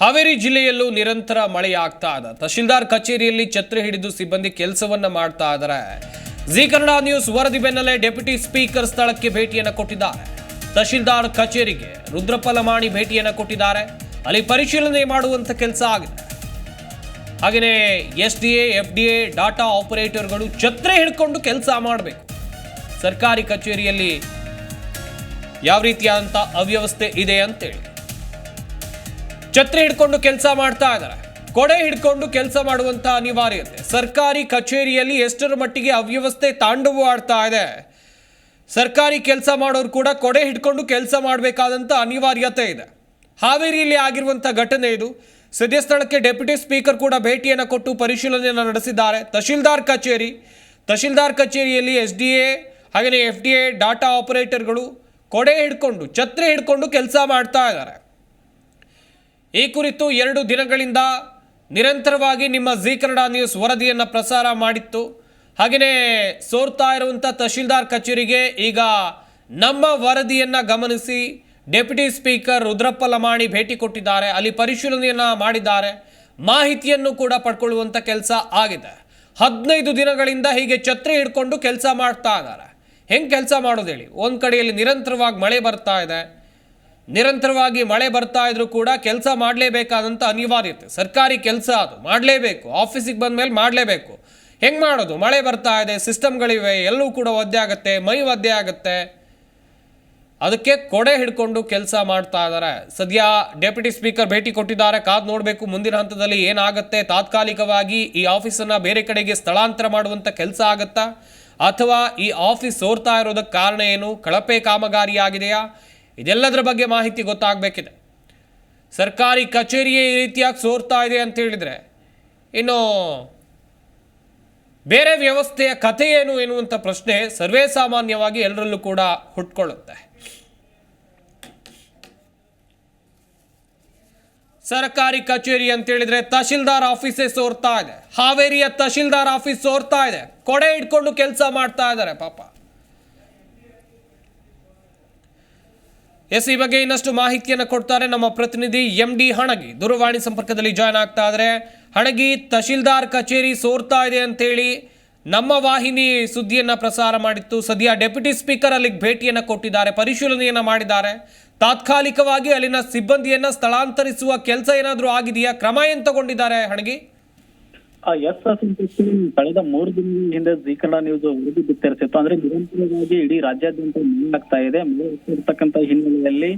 ಹಾವೇರಿ ಜಿಲ್ಲೆಯಲ್ಲೂ ನಿರಂತರ ಮಳೆಯಾಗ್ತಾ ಇದೆ. ತಹಶೀಲ್ದಾರ್ ಕಚೇರಿಯಲ್ಲಿ ಛತ್ರಿ ಹಿಡಿದು ಸಿಬ್ಬಂದಿ ಕೆಲಸವನ್ನ ಮಾಡ್ತಾ ಇದ್ದಾರೆ. ಜಿ ಕನ್ನಡ ನ್ಯೂಸ್ ವರದಿ ಬೆನ್ನಲ್ಲೇ ಡೆಪ್ಯೂಟಿ ಸ್ಪೀಕರ್ ಸ್ಥಳಕ್ಕೆ ಭೇಟಿಯನ್ನು ಕೊಟ್ಟಿದ್ದಾರೆ. ತಹಶೀಲ್ದಾರ್ ಕಚೇರಿಗೆ ರುದ್ರಪಲಮಾಣಿ ಭೇಟಿಯನ್ನ ಕೊಟ್ಟಿದ್ದಾರೆ. ಅಲ್ಲಿ ಪರಿಶೀಲನೆ ಮಾಡುವಂತ ಕೆಲಸ ಆಗಿದೆ. ಹಾಗೆಯೇ S D F D A data ಆಪರೇಟರ್ಗಳು ಛತ್ರೆ ಹಿಡ್ಕೊಂಡು ಕೆಲಸ ಮಾಡಬೇಕು. ಸರ್ಕಾರಿ ಕಚೇರಿಯಲ್ಲಿ ಯಾವ ರೀತಿಯಾದಂಥ ಅವ್ಯವಸ್ಥೆ ಇದೆ ಅಂತೇಳಿ. ಛತ್ರಿ ಹಿಡ್ಕೊಂಡು ಕೆಲಸ ಮಾಡ್ತಾ ಇದ್ದಾರೆ. ಕೊಡೆ ಹಿಡ್ಕೊಂಡು ಕೆಲಸ ಮಾಡುವಂತ ಅನಿವಾರ್ಯತೆ. ಸರ್ಕಾರಿ ಕಚೇರಿಯಲ್ಲಿ ಎಷ್ಟರ ಮಟ್ಟಿಗೆ ಅವ್ಯವಸ್ಥೆ ತಾಂಡವು ಆಡ್ತಾ ಇದೆ. ಸರ್ಕಾರಿ ಕೆಲಸ ಮಾಡೋರು ಕೂಡ ಕೊಡೆ ಹಿಡ್ಕೊಂಡು ಕೆಲಸ ಮಾಡಬೇಕಾದಂಥ ಅನಿವಾರ್ಯತೆ ಇದೆ. ಹಾವೇರಿಯಲ್ಲಿ ಆಗಿರುವಂಥ ಘಟನೆ ಇದು. ಸದ್ಯ ಸ್ಥಳಕ್ಕೆ ಡೆಪ್ಯೂಟಿ ಸ್ಪೀಕರ್ ಕೂಡ ಭೇಟಿಯನ್ನು ಕೊಟ್ಟು ಪರಿಶೀಲನೆಯನ್ನು ನಡೆಸಿದ್ದಾರೆ. ತಹಶೀಲ್ದಾರ್ ಕಚೇರಿ. ತಹಶೀಲ್ದಾರ್ ಕಚೇರಿಯಲ್ಲಿ ಎಸ್ ಡಿ ಎ ಹಾಗೆಯೇ ಎಫ್ ಡಿ ಎ ಡಾಟಾ ಆಪರೇಟರ್ಗಳು ಕೊಡೆ ಹಿಡ್ಕೊಂಡು, ಛತ್ರಿ ಹಿಡ್ಕೊಂಡು ಕೆಲಸ ಮಾಡ್ತಾ ಇದ್ದಾರೆ. ಈ ಕುರಿತು ಎರಡು ದಿನಗಳಿಂದ ನಿರಂತರವಾಗಿ ನಿಮ್ಮ ಜಿ ಕನ್ನಡ ನ್ಯೂಸ್ ವರದಿಯನ್ನು ಪ್ರಸಾರ ಮಾಡಿತ್ತು. ಹಾಗೆಯೇ ಸೋರ್ತಾ ಇರುವಂಥ ತಹಶೀಲ್ದಾರ್ ಕಚೇರಿಗೆ ಈಗ ನಮ್ಮ ವರದಿಯನ್ನು ಗಮನಿಸಿ ಡೆಪ್ಯೂಟಿ ಸ್ಪೀಕರ್ ರುದ್ರಪ್ಪ ಲಮಾಣಿ ಭೇಟಿ ಕೊಟ್ಟಿದ್ದಾರೆ. ಅಲ್ಲಿ ಪರಿಶೀಲನೆಯನ್ನು ಮಾಡಿದ್ದಾರೆ. ಮಾಹಿತಿಯನ್ನು ಕೂಡ ಪಡ್ಕೊಳ್ಳುವಂಥ ಕೆಲಸ ಆಗಿದೆ. ಹದಿನೈದು ದಿನಗಳಿಂದ ಹೀಗೆ ಛತ್ರಿ ಹಿಡ್ಕೊಂಡು ಕೆಲಸ ಮಾಡ್ತಾ ಇದ್ದಾರೆ. ಹೆಂಗೆ ಕೆಲಸ ಮಾಡೋದು ಹೇಳಿ? ಒಂದು ಕಡೆಯಲ್ಲಿ ನಿರಂತರವಾಗಿ ಮಳೆ ಬರ್ತಾ ಇದೆ. ನಿರಂತರವಾಗಿ ಮಳೆ ಬರ್ತಾ ಇದ್ರೂ ಕೂಡ ಕೆಲಸ ಮಾಡಲೇಬೇಕಾದಂಥ ಅನಿವಾರ್ಯತೆ. ಸರ್ಕಾರಿ ಕೆಲಸ ಅದು. ಮಾಡಲೇಬೇಕು. ಆಫೀಸಿಗೆ ಬಂದ ಮೇಲೆ ಮಾಡಲೇಬೇಕು. ಹೆಂಗೆ ಮಾಡೋದು? ಮಳೆ ಬರ್ತಾ ಇದೆ, ಸಿಸ್ಟಮ್ಗಳಿವೆ ಎಲ್ಲವೂ ಕೂಡ ಒದ್ದೆ ಆಗುತ್ತೆ, ಮೈ ಒದ್ದೆ ಆಗುತ್ತೆ. ಅದಕ್ಕೆ ಕೊಡೆ ಹಿಡ್ಕೊಂಡು ಕೆಲಸ ಮಾಡ್ತಾ ಇದ್ದಾರೆ ಸದ್ಯ ಡೆಪ್ಯೂಟಿ ಸ್ಪೀಕರ್ ಭೇಟಿ ಕೊಟ್ಟಿದ್ದಾರೆ. ಕಾದು ನೋಡಬೇಕು. ಮುಂದಿನ ಹಂತದಲ್ಲಿ ಏನಾಗುತ್ತೆ? ತಾತ್ಕಾಲಿಕವಾಗಿ ಈ ಆಫೀಸನ್ನು ಬೇರೆ ಕಡೆಗೆ ಸ್ಥಳಾಂತರ ಮಾಡುವಂಥ ಕೆಲಸ ಆಗುತ್ತಾ? ಅಥವಾ ಈ ಆಫೀಸ್ ಸೋರ್ತಾ ಇರೋದಕ್ಕೆ ಕಾರಣ ಏನು? ಕಳಪೆ ಕಾಮಗಾರಿ ಆಗಿದೆಯಾ? ಇದೆಲ್ಲದರ ಬಗ್ಗೆ ಮಾಹಿತಿ ಗೊತ್ತಾಗಬೇಕಿದೆ. ಸರ್ಕಾರಿ ಕಚೇರಿಯೇ ಈ ರೀತಿಯಾಗಿ ಸೋರ್ತಾ ಇದೆ ಅಂತ ಹೇಳಿದರೆ ಇನ್ನು ಬೇರೆ ವ್ಯವಸ್ಥೆಯ ಕಥೆ ಏನು ಎನ್ನುವಂಥ ಪ್ರಶ್ನೆ ಸರ್ವೇ ಸಾಮಾನ್ಯವಾಗಿ ಎಲ್ಲರಲ್ಲೂ ಕೂಡ ಹುಟ್ಕೊಳ್ಳುತ್ತೆ. ಸರ್ಕಾರಿ ಕಚೇರಿ ಅಂತ ಹೇಳಿದ್ರೆ ತಹಶೀಲ್ದಾರ್ ಆಫೀಸೇ ಸೋರ್ತಾ ಇದೆ. ಹಾವೇರಿಯ ತಹಶೀಲ್ದಾರ್ ಆಫೀಸ್ ಸೋರ್ತಾ ಇದೆ. ಕೊಡೆ ಇಟ್ಕೊಂಡು ಕೆಲಸ ಮಾಡ್ತಾ ಇದ್ದಾರೆ ಪಾಪ. ಎಸ್ ಈ ಬಗ್ಗೆ ಇನ್ನಷ್ಟು ಮಾಹಿತಿಯನ್ನು ಕೊಡ್ತಾರೆ ನಮ್ಮ ಪ್ರತಿನಿಧಿ ಎಂ ಡಿ ಹಣಗಿ. ದೂರವಾಣಿ ಸಂಪರ್ಕದಲ್ಲಿ ಜಾಯ್ನ್ ಆಗ್ತಾ ಇದ್ರೆ, ಹಣಗಿ ತಹಶೀಲ್ದಾರ್ ಕಚೇರಿ ಸೋರ್ತಾ ಇದೆ ಅಂತೇಳಿ ನಮ್ಮ ವಾಹಿನಿ ಸುದ್ದಿಯನ್ನ ಪ್ರಸಾರ ಮಾಡಿತ್ತು. ಸದ್ಯ ಡೆಪ್ಯೂಟಿ ಸ್ಪೀಕರ್ ಅಲ್ಲಿಗೆ ಭೇಟಿಯನ್ನು ಕೊಟ್ಟಿದ್ದಾರೆ, ಪರಿಶೀಲನೆಯನ್ನು ಮಾಡಿದ್ದಾರೆ. ತಾತ್ಕಾಲಿಕವಾಗಿ ಅಲ್ಲಿನ ಸಿಬ್ಬಂದಿಯನ್ನ ಸ್ಥಳಾಂತರಿಸುವ ಕೆಲಸ ಏನಾದರೂ ಆಗಿದೆಯಾ? ಕ್ರಮ ಏನು ತಗೊಂಡಿದ್ದಾರೆ ಹಣಗಿ? ಆ ಎಸ್ ಸಂತೃಪ್ತಿ ಕಳೆದ ಮೂರು ದಿನ ಹಿಂದೆ ಜಿ ಕನ್ನಡ ನ್ಯೂಸ್ ವರದಿ ಬಿತ್ತರಿಸಿತ್ತು. ಅಂದ್ರೆ ನಿರಂತರವಾಗಿ ಇಡೀ ರಾಜ್ಯಾದ್ಯಂತ ಮಳೆ ಆಗ್ತಾ ಇದೆ. ಮಳೆ ಆಗ್ತಿರ್ತಕ್ಕಂತ ಹಿನ್ನೆಲೆಯಲ್ಲಿ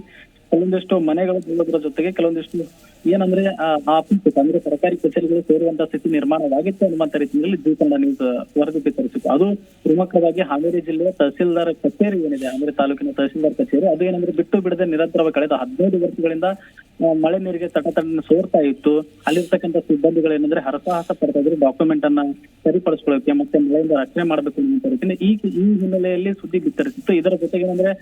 ಕೆಲವೊಂದಿಷ್ಟು ಮನೆಗಳು ಬೀಳೋದ್ರ ಜೊತೆಗೆ ಕೆಲವೊಂದಿಷ್ಟು ಏನಂದ್ರೆ ಆಫೀಸ್ ಅಂದ್ರೆ ಸರ್ಕಾರಿ ಕಚೇರಿಗಳು ಸೇರುವಂತಹ ಸ್ಥಿತಿ ನಿರ್ಮಾಣವಾಗಿತ್ತು ಅನ್ನುವಂತ ರೀತಿಯಲ್ಲಿ ಕನ್ನಡ ನ್ಯೂಸ್ ವರದಿ ಬಿತ್ತರಿಸಿತ್ತು ಅದು ಪ್ರಮುಖವಾಗಿ ಹಾವೇರಿ ಜಿಲ್ಲೆಯ ತಹಸೀಲ್ದಾರ್ ಕಚೇರಿ ಏನಿದೆ ಅಂದ್ರೆ ತಾಲೂಕಿನ ತಹಸೀಲ್ದಾರ್ ಕಚೇರಿ, ಅದು ಏನಂದ್ರೆ ಬಿಟ್ಟು ಬಿಡದೆ ನಿರಂತರವಾಗಿ ಕಳೆದ ಹದಿನೈದು ವರ್ಷಗಳಿಂದ ಮಳೆ ನೀರಿಗೆ ತಟತಟ ಸೋರ್ತಾ ಇತ್ತು. ಅಲ್ಲಿರ್ತಕ್ಕಂಥ ಸಿಬ್ಬಂದಿಗಳು ಏನಂದ್ರೆ ಹರಸಾಹಸ ಪಡ್ತಾ ಇದ್ರು ಡಾಕ್ಯುಮೆಂಟ್ ಅನ್ನ ಸರಿಪಡಿಸ್ಕೊಳ್ಳೋಕೆ ಮತ್ತೆ ಮಳೆಯಿಂದ ರಕ್ಷಣೆ ಮಾಡಬೇಕು ರೀತಿಯಲ್ಲಿ ಈ ಈ ಹಿನ್ನೆಲೆಯಲ್ಲಿ ಸುದ್ದಿ ಬಿತ್ತರಿಸಿತ್ತು. ಇದರ ಜೊತೆಗೆ ಏನಂದ್ರೆ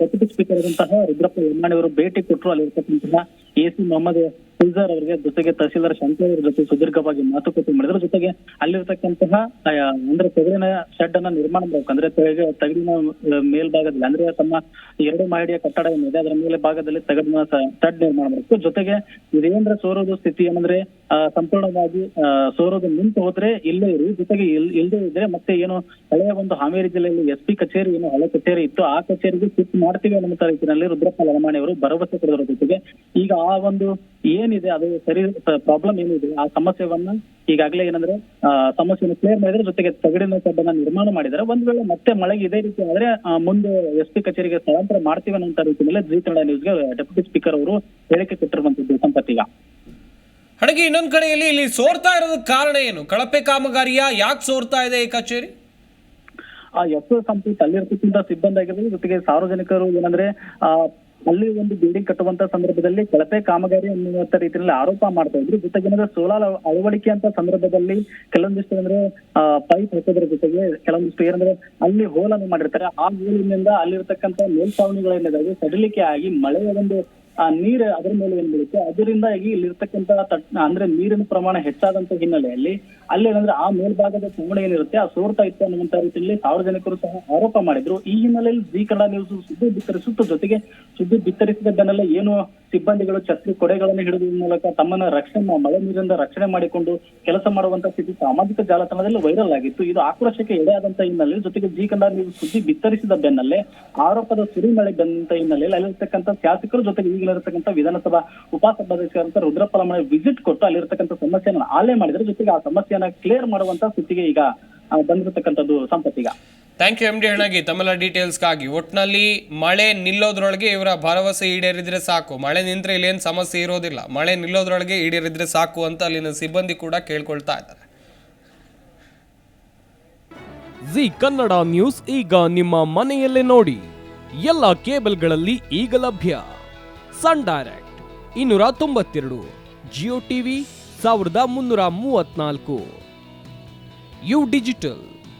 ಡೆಪ್ಯೂಟಿ ಸ್ಪೀಕರ್ ಆದಂತಹ ರುದ್ರಪ್ಪ ಯಮ್ಮಾಣಿ ಅವರು ಭೇಟಿ ಕೊಟ್ಟರು ಅಲ್ಲಿರ್ತಕ್ಕಂತಹ ಎ ಸಿ ಮೊಹಮ್ಮದ್ ಫೈಜರ್ ಅವರಿಗೆ ಜೊತೆಗೆ ತಹಸೀಲ್ದಾರ್ ಶಂಕರ್ ಅವರ ಜೊತೆ ಸುದೀರ್ಘವಾಗಿ ಮಾತುಕತೆ ಮಾಡಿದ್ರು. ಜೊತೆಗೆ ಅಲ್ಲಿರ್ತಕ್ಕಂತಹ ಅಂದ್ರೆ ತೆಗರಿನ ಶೆಡ್ ಅನ್ನ ನಿರ್ಮಾಣ ಮಾಡಬೇಕು. ಅಂದ್ರೆ ತೆಗ- ತಗಡಿನ ಮೇಲ್ಭಾಗದಲ್ಲಿ, ಅಂದ್ರೆ ತಮ್ಮ ಎರಡು ಮಹಡಿಯ ಕಟ್ಟಡ ಏನಿದೆ ಅದರ ಮೇಲೆ ಭಾಗದಲ್ಲಿ ತಗಡಿನ ಶೆಡ್ ನಿರ್ಮಾಣ ಮಾಡಬೇಕು. ಜೊತೆಗೆ ಇದೇಂದ್ರ ಸೋರೋದು ಸ್ಥಿತಿ ಏನಂದ್ರೆ ಸಂಪೂರ್ಣವಾಗಿ ಸೋರೋದು ನಿಂತು ಹೋದ್ರೆ ಇಲ್ಲೇ ಇರಿ. ಜೊತೆಗೆ ಇಲ್ ಇಲ್ಲದೆ ಇದ್ರೆ ಮತ್ತೆ ಏನು, ಹಳೆಯ ಒಂದು ಹಾವೇರಿ ಜಿಲ್ಲೆಯಲ್ಲಿ ಎಸ್ ಪಿ ಕಚೇರಿ ಏನು, ಹಳೆ ಕಚೇರಿ ಇತ್ತು. ಆ ಕಚೇರಿಗೆ ಶಿಫ್ಟ್ ಮಾಡ್ತೀವಿ ಅನ್ನುವಂತ ರೀತಿಯಲ್ಲಿ ರುದ್ರಪ್ಪ ಲಮಾಣಿ ಅವರು ಭರವಸೆ ಕೊಡೋದ್ರ ಜೊತೆಗೆ ಈಗ ಆ ಒಂದು ಏನಿದೆ ಅದು ಸರಿ ಪ್ರಾಬ್ಲಮ್ ಏನಿದೆ ಆ ಸಮಸ್ಯೆವನ್ನ ಈಗಾಗಲೇ ಏನಂದ್ರೆ ಸಮಸ್ಯೆಯನ್ನು ಕ್ಲಿಯರ್ ಮಾಡಿದ್ರೆ ಜೊತೆಗೆ ತಗಡಿನ ಕಬ್ಬನ್ನ ನಿರ್ಮಾಣ ಮಾಡಿದ್ರೆ ಒಂದ್ ವೇಳೆ ಮತ್ತೆ ಮಳೆಗೆ ಇದೇ ರೀತಿ ಆದ್ರೆ ಮುಂದೆ ಎಸ್ ಪಿ ಕಚೇರಿಗೆ ಸ್ಥಳಾಂತರ ಮಾಡ್ತೀವಿ ಅನ್ನೋ ರೀತಿಯಲ್ಲಿ ಜಿ ಕನ್ನಡ ನ್ಯೂಸ್ಗೆ ಡೆಪ್ಯೂಟಿ ಸ್ಪೀಕರ್ ಅವರು ಹೇಳಿಕೆ ಕೊಟ್ಟಿರುವಂತದ್ದು ಸಂಪತ್ತೀಗ ಹಾಗೆ ಇನ್ನೊಂದು ಕಡೆಯಲ್ಲಿ ಇಲ್ಲಿ ಸೋರ್ತಾ ಇರೋದಕ್ಕೆ ಕಾರಣ ಏನು? ಕಳಪೆ ಕಾಮಗಾರಿಯ? ಯಾಕೆ ಸೋರ್ತಾ ಇದೆ ಈ ಕಚೇರಿ? ಆ ಎಸ್ ಸಂಪೂರ್ಣ ಅಲ್ಲಿರ್ತಕ್ಕಂಥ ಸಿಬ್ಬಂದಿ ಆಗಿರ್ಬೋದು ಜೊತೆಗೆ ಸಾರ್ವಜನಿಕರು ಏನಂದ್ರೆ ಆ ಅಲ್ಲಿ ಒಂದು ಬಿಲ್ಡಿಂಗ್ ಕಟ್ಟುವಂತ ಸಂದರ್ಭದಲ್ಲಿ ಕಳಪೆ ಕಾಮಗಾರಿ ಅನ್ನುವಂತ ರೀತಿಯಲ್ಲಿ ಆರೋಪ ಮಾಡ್ತಾ ಇದ್ರು. ಜೊತೆಗೆ ಏನಂದ್ರೆ ಸೋಲಾರ್ ಅಳವಡಿಕೆ ಅಂತ ಸಂದರ್ಭದಲ್ಲಿ ಕೆಲವೊಂದಿಷ್ಟು ಅಂದ್ರೆ ಪೈಪ್ ಹಾಕೋದ್ರ ಜೊತೆಗೆ ಕೆಲವೊಂದಿಷ್ಟು ಏನಂದ್ರೆ ಅಲ್ಲಿ ಹೋಲನ್ನು ಮಾಡಿರ್ತಾರೆ. ಆ ಹೋಲಿನಿಂದ ಅಲ್ಲಿರ್ತಕ್ಕಂಥ ಮೇಲ್ಛಾವಣಿಗಳೇನಿದಾವೆ ಸಡಿಲಿಕೆ ಆಗಿ ಮಳೆಯ ಒಂದು ಆ ನೀರು ಅದರ ಮೇಲೆ ಏನ್ ಬೀಳುತ್ತೆ? ಅದರಿಂದಾಗಿ ಇಲ್ಲಿರ್ತಕ್ಕಂತ ಅಂದ್ರೆ ನೀರಿನ ಪ್ರಮಾಣ ಹೆಚ್ಚಾದಂತ ಹಿನ್ನೆಲೆಯಲ್ಲಿ ಅಲ್ಲಿ ಏನಂದ್ರೆ ಆ ಮೇಲ್ಭಾಗದ ಚುನಾವಣೆ ಏನಿರುತ್ತೆ, ಆ ಸೋರ್ತಾ ಇತ್ತು ಅನ್ನುವಂತ ರೀತಿಯಲ್ಲಿ ಸಾರ್ವಜನಿಕರು ಸಹ ಆರೋಪ ಮಾಡಿದ್ರು. ಈ ಹಿನ್ನೆಲೆಯಲ್ಲಿ ಜಿ ಕನ್ನಡ ನ್ಯೂಸ್ ಸುದ್ದಿ ಬಿತ್ತರಿಸುತ್ತ. ಜೊತೆಗೆ ಸುದ್ದಿ ಬಿತ್ತರಿಸಿದ ಬೆನ್ನಲ್ಲೇ ಏನು ಸಿಬ್ಬಂದಿಗಳು ಛತ್ರಿ ಕೊಡೆಗಳನ್ನು ಹಿಡಿದ ಮೂಲಕ ತಮ್ಮನ್ನ ರಕ್ಷಣೆ ಮಳೆ ನೀರಿಂದ ರಕ್ಷಣೆ ಮಾಡಿಕೊಂಡು ಕೆಲಸ ಮಾಡುವಂತ ಸ್ಥಿತಿ ಸಾಮಾಜಿಕ ಜಾಲತಾಣದಲ್ಲಿ ವೈರಲ್ ಆಗಿತ್ತು. ಇದು ಆಕ್ರೋಶಕ್ಕೆ ಎಡೆಯಾದಂತ ಹಿನ್ನೆಲೆ ಜೊತೆಗೆ ಜಿ ಕನ್ನಡ ನೀವು ಸುದ್ದಿ ಬಿತ್ತರಿಸಿದ ಬೆನ್ನಲ್ಲೇ ಆರೋಪದ ಸುರಿಮಳೆ ಬಂದಂತ ಹಿನ್ನೆಲೆಯಲ್ಲಿ ಅಲ್ಲಿರ್ತಕ್ಕಂಥ ಶಾಸಕರು ಜೊತೆಗೆ ಈಗಲಿರತಕ್ಕಂಥ ವಿಧಾನಸಭಾ ಉಪಸಭಾಧ್ಯಕ್ಷರಂತ ರುದ್ರಪ್ಪಲ ಮನೆ ವಿಸಿಟ್ ಕೊಟ್ಟು ಅಲ್ಲಿರ್ತಕ್ಕಂಥ ಸಮಸ್ಯೆಯನ್ನು ಆಲೆ ಮಾಡಿದ್ರೆ ಜೊತೆಗೆ ಆ ಸಮಸ್ಯೆಯನ್ನ ಕ್ಲಿಯರ್ ಮಾಡುವಂತ ಸ್ಥಿತಿಗೆ ಈಗ ಬಂದಿರತಕ್ಕಂಥದ್ದು ಸಂಪತ್ತಿಗ. Thank you M D Hanagi ತಮ್ಮೆಲ್ಲ ಡೀಟೇಲ್ಸ್ಗಾಗಿ ಒಟ್ಟಿನಲ್ಲಿ ಮಳೆ ನಿಲ್ಲೋದ್ರೊಳಗೆ ಇವರ ಭರವಸೆ ಈಡೇರಿದ್ರೆ ಸಾಕು. ಮಳೆ ನಿಂತರೆ ಇಲ್ಲೇನು ಸಮಸ್ಯೆ ಇರೋದಿಲ್ಲ. ಮಳೆ ನಿಲ್ಲೋದ್ರೊಳಗೆ ಈಡೇರಿದ್ರೆ ಸಾಕು ಅಂತ ಅಲ್ಲಿನ ಸಿಬ್ಬಂದಿ ಕೂಡ ಕೇಳ್ಕೊಳ್ತಾ ಇದ್ದಾರೆ. ಜಿ ಕನ್ನಡ ನ್ಯೂಸ್ ಈಗ ನಿಮ್ಮ ಮನೆಯಲ್ಲೇ ನೋಡಿ. ಎಲ್ಲ ಕೇಬಲ್ಗಳಲ್ಲಿ ಈಗ ಲಭ್ಯ. ಸನ್ ಡೈರೆಕ್ಟ್ ಇನ್ನೂರ ತೊಂಬತ್ತೆರಡು ಜಿಯೋ ಟಿವಿ ಸಾವಿರದ ಮುನ್ನೂರ ಮೂವತ್ನಾಲ್ಕು. U digital